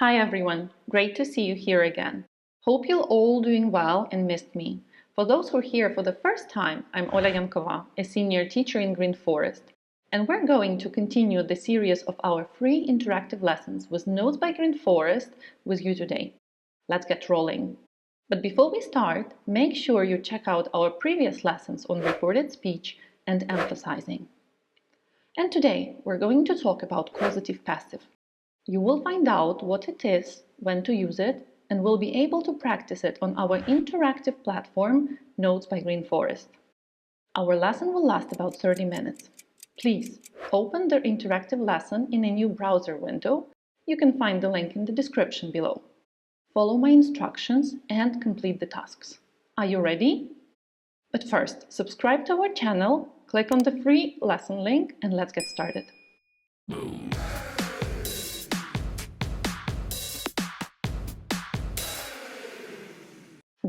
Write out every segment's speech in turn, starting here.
Hi everyone, great to see you here again. Hope you're all doing well and missed me. For those who are here for the first time, I'm Ola Yankova, a senior teacher in Green Forest, and we're going to continue the series of our free interactive lessons with Notes by Green Forest with you today. Let's get rolling. But before we start, make sure you check out our previous lessons on recorded speech and emphasizing. And today we're going to talk about causative passive. You will find out what it is, when to use it, and will be able to practice it on our interactive platform, Notes by Green Forest. Our lesson will last about 30 minutes. Please open the interactive lesson in a new browser window. You can find the link in the description below. Follow my instructions and complete the tasks. Are you ready? But first, subscribe to our channel, click on the free lesson link, and let's get started.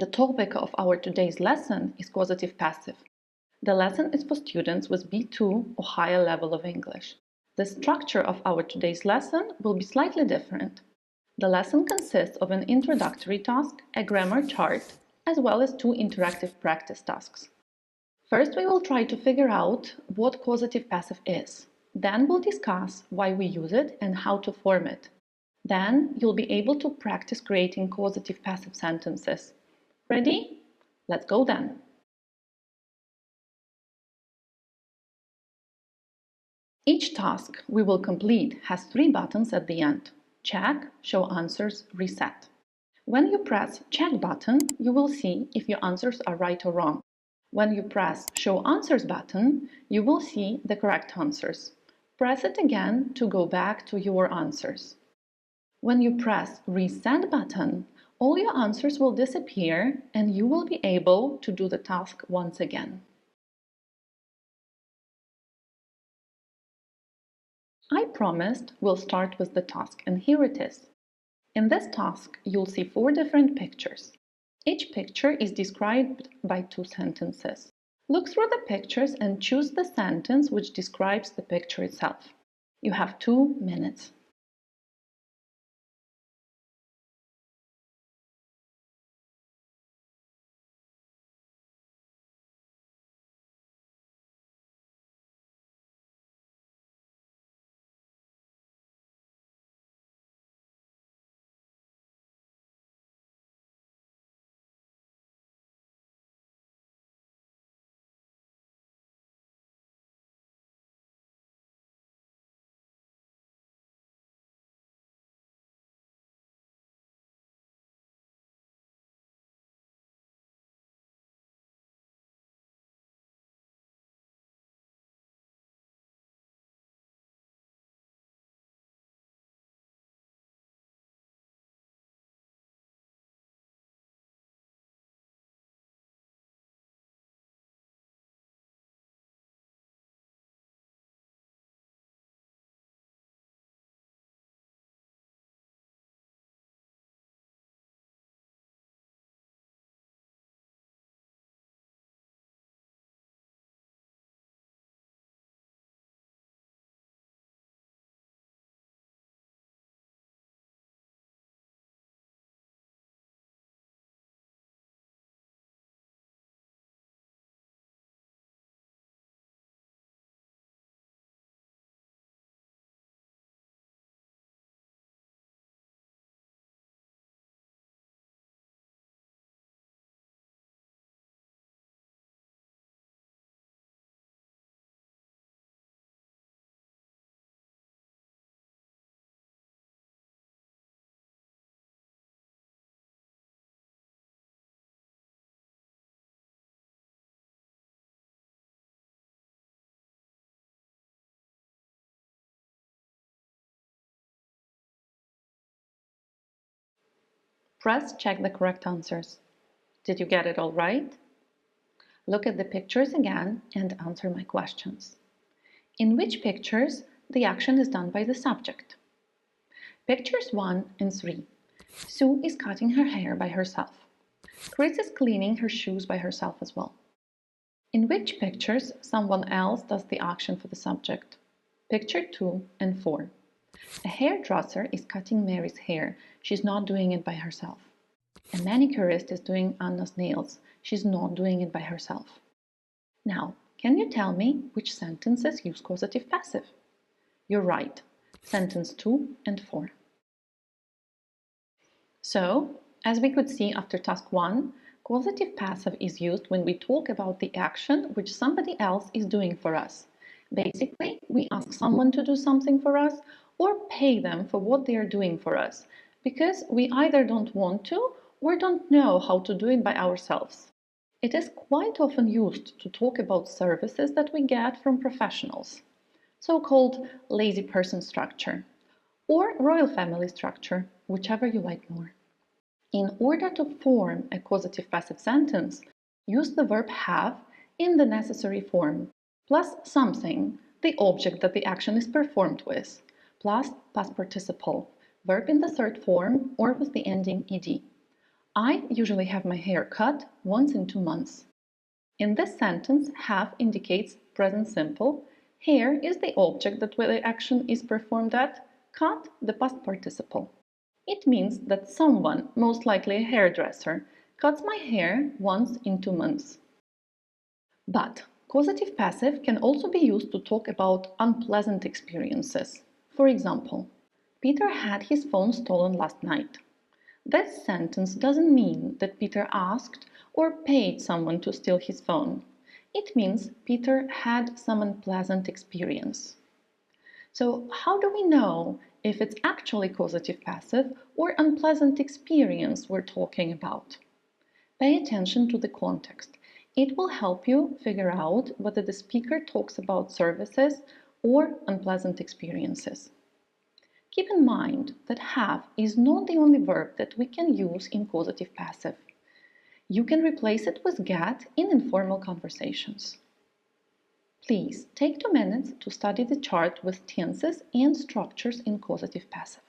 The topic of our today's lesson is causative passive. The lesson is for students with B2 or higher level of English. The structure of our today's lesson will be slightly different. The lesson consists of an introductory task, a grammar chart, as well as two interactive practice tasks. First, we will try to figure out what causative passive is. Then we'll discuss why we use it and how to form it. Then you'll be able to practice creating causative passive sentences. Ready? Let's go then. Each task we will complete has three buttons at the end. Check, Show Answers, Reset. When you press Check button, you will see if your answers are right or wrong. When you press Show Answers button, you will see the correct answers. Press it again to go back to your answers. When you press Reset button, all your answers will disappear and you will be able to do the task once again. I promised we'll start with the task and here it is. In this task, you'll see four different pictures. Each picture is described by two sentences. Look through the pictures and choose the sentence which describes the picture itself. You have two minutes. Press check the correct answers. Did you get it all right? Look at the pictures again and answer my questions. In which pictures the action is done by the subject? Pictures 1 and 3. Sue is cutting her hair by herself. Chris is cleaning her shoes by herself as well. In which pictures someone else does the action for the subject? Picture 2 and 4. A hairdresser is cutting Mary's hair. She's not doing it by herself. A manicurist is doing Anna's nails. She's not doing it by herself. Now, can you tell me which sentences use causative passive? You're right, sentence 2 and 4. So, as we could see after task 1, causative passive is used when we talk about the action which somebody else is doing for us. Basically, we ask someone to do something for us or pay them for what they are doing for us because we either don't want to or don't know how to do it by ourselves. It is quite often used to talk about services that we get from professionals, so-called lazy person structure, or royal family structure, whichever you like more. In order to form a causative passive sentence, use the verb have in the necessary form, plus something, the object that the action is performed with, plus past participle, verb in the third form or with the ending ed. I usually have my hair cut once in two months. In this sentence, have indicates present simple, hair is the object that the action is performed at, cut the past participle. It means that someone, most likely a hairdresser, cuts my hair once in two months. But causative passive can also be used to talk about unpleasant experiences. For example, Peter had his phone stolen last night. This sentence doesn't mean that Peter asked or paid someone to steal his phone. It means Peter had some unpleasant experience. So how do we know if it's actually causative passive or unpleasant experience we're talking about? Pay attention to the context. It will help you figure out whether the speaker talks about services or unpleasant experiences. Keep in mind that have is not the only verb that we can use in causative passive. You can replace it with get in informal conversations. Please take two minutes to study the chart with tenses and structures in causative passive.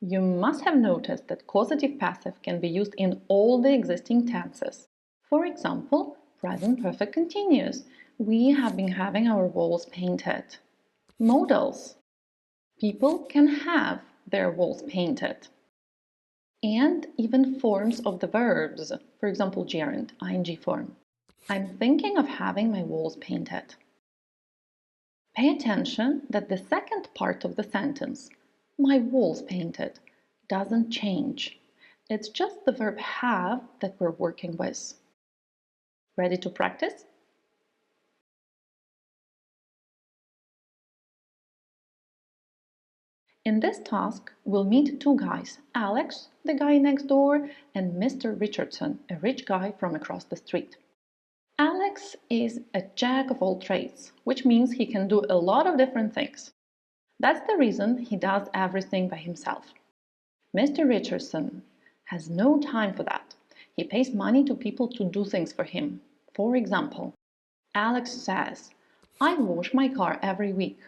You must have noticed that causative passive can be used in all the existing tenses. For example, present perfect continuous. We have been having our walls painted. Modals. People can have their walls painted. And even forms of the verbs, for example, gerund, ing form. I'm thinking of having my walls painted. Pay attention that the second part of the sentence, my walls painted doesn't change. It's just the verb have that we're working with. Ready to practice? In this task, we'll meet two guys, Alex, the guy next door, and Mr. Richardson, a rich guy from across the street. Alex is a jack of all trades, which means he can do a lot of different things. That's the reason he does everything by himself. Mr. Richardson has no time for that. He pays money to people to do things for him. For example, Alex says, I wash my car every week.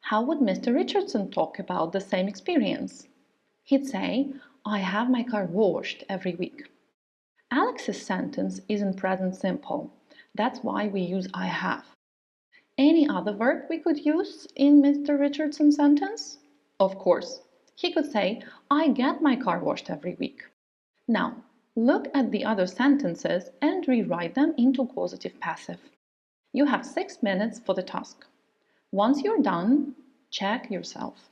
How would Mr. Richardson talk about the same experience? He'd say, I have my car washed every week. Alex's sentence is in present simple. That's why we use I have. Any other verb we could use in Mr. Richardson's sentence? Of course. He could say, I get my car washed every week. Now, Look at the other sentences and rewrite them into causative passive. You have six minutes for the task. Once you're done, check yourself.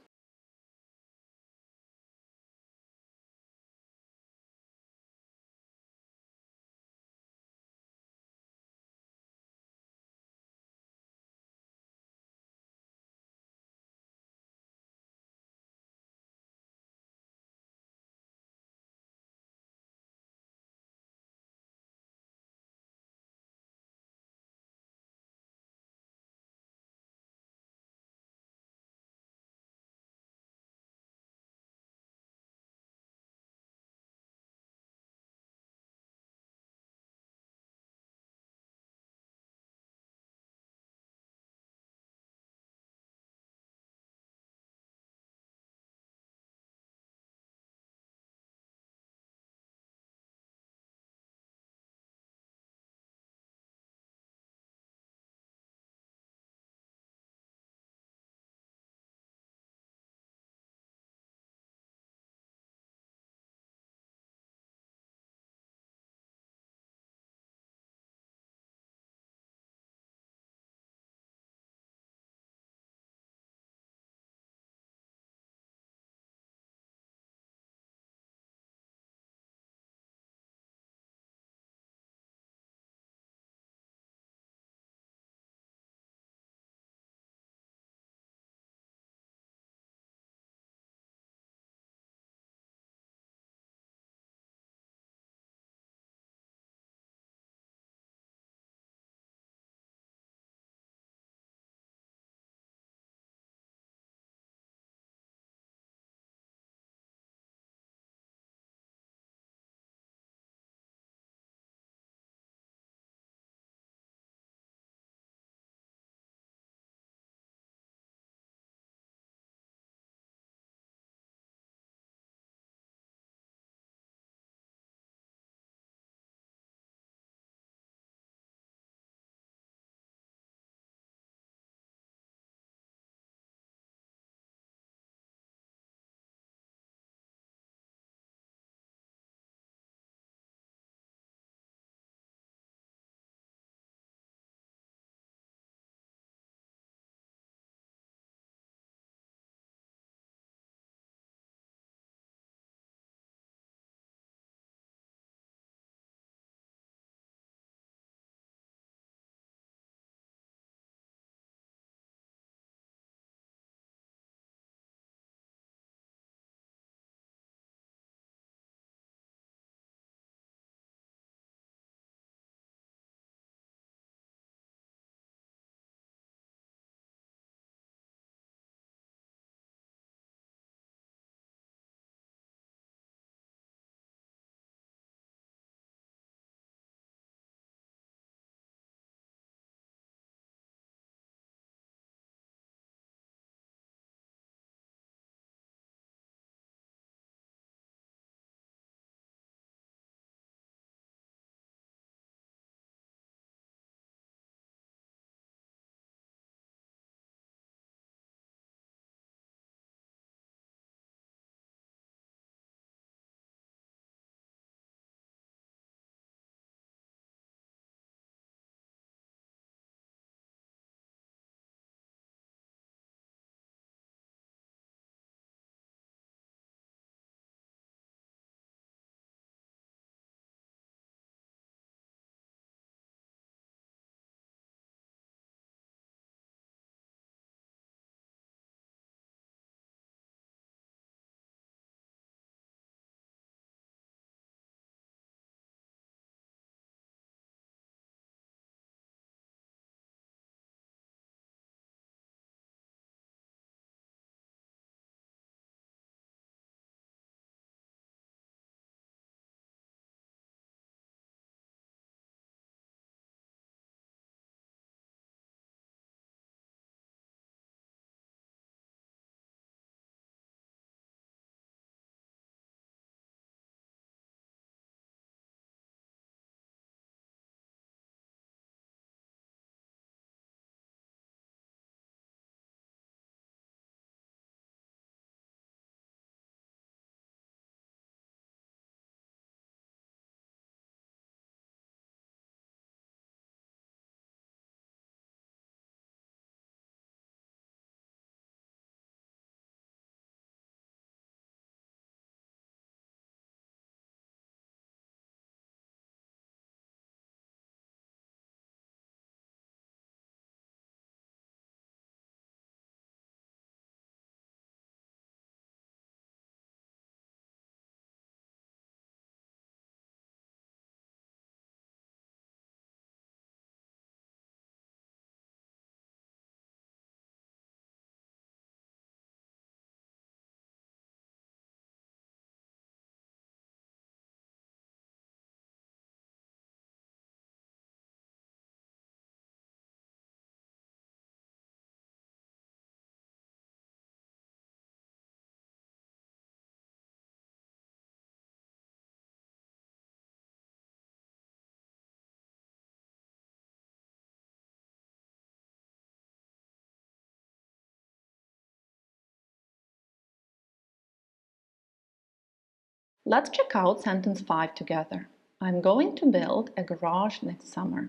Let's check out sentence 5 together. I'm going to build a garage next summer.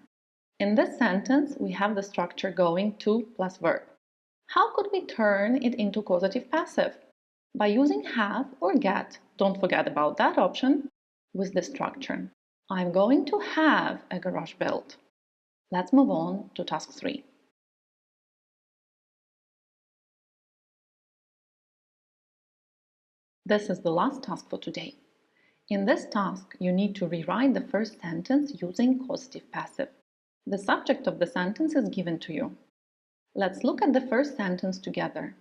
In this sentence, we have the structure going to plus verb. How could we turn it into causative passive? By using have or get, don't forget about that option, with the structure. I'm going to have a garage built. Let's move on to task 3. This is the last task for today. In this task, you need to rewrite the first sentence using causative passive. The subject of the sentence is given to you. Let's look at the first sentence together.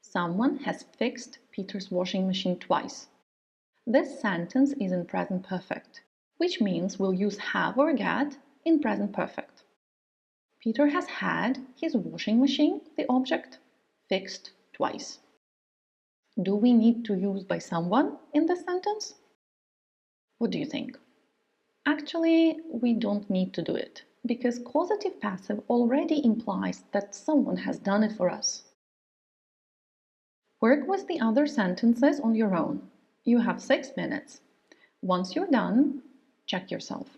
Someone has fixed Peter's washing machine twice. This sentence is in present perfect, which means we'll use have or get in present perfect. Peter has had his washing machine, the object, fixed twice. Do we need to use by someone in this sentence? What do you think? Actually, we don't need to do it because causative passive already implies that someone has done it for us. Work with the other sentences on your own. You have six minutes. Once you're done, check yourself.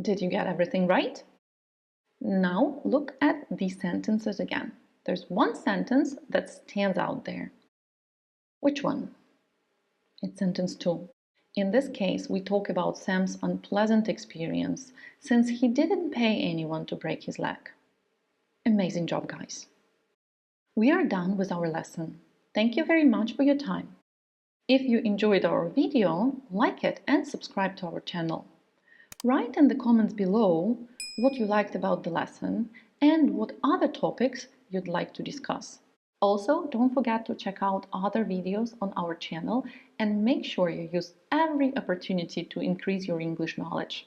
Did you get everything right? Now look at these sentences again. There's one sentence that stands out there. Which one? It's sentence two. In this case, we talk about Sam's unpleasant experience since he didn't pay anyone to break his leg. Amazing job, guys. We are done with our lesson. Thank you very much for your time. If you enjoyed our video, like it and subscribe to our channel. Write in the comments below what you liked about the lesson and what other topics you'd like to discuss. Also, don't forget to check out other videos on our channel and make sure you use every opportunity to increase your English knowledge.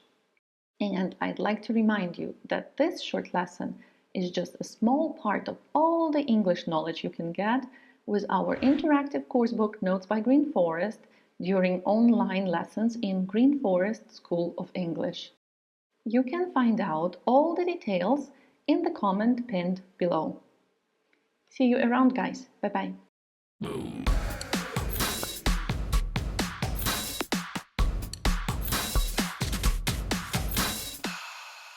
And I'd like to remind you that this short lesson is just a small part of all the English knowledge you can get with our interactive coursebook Notes by Green Forest during online lessons in Green Forest School of English. You can find out all the details in the comment pinned below. See you around, guys. Bye bye.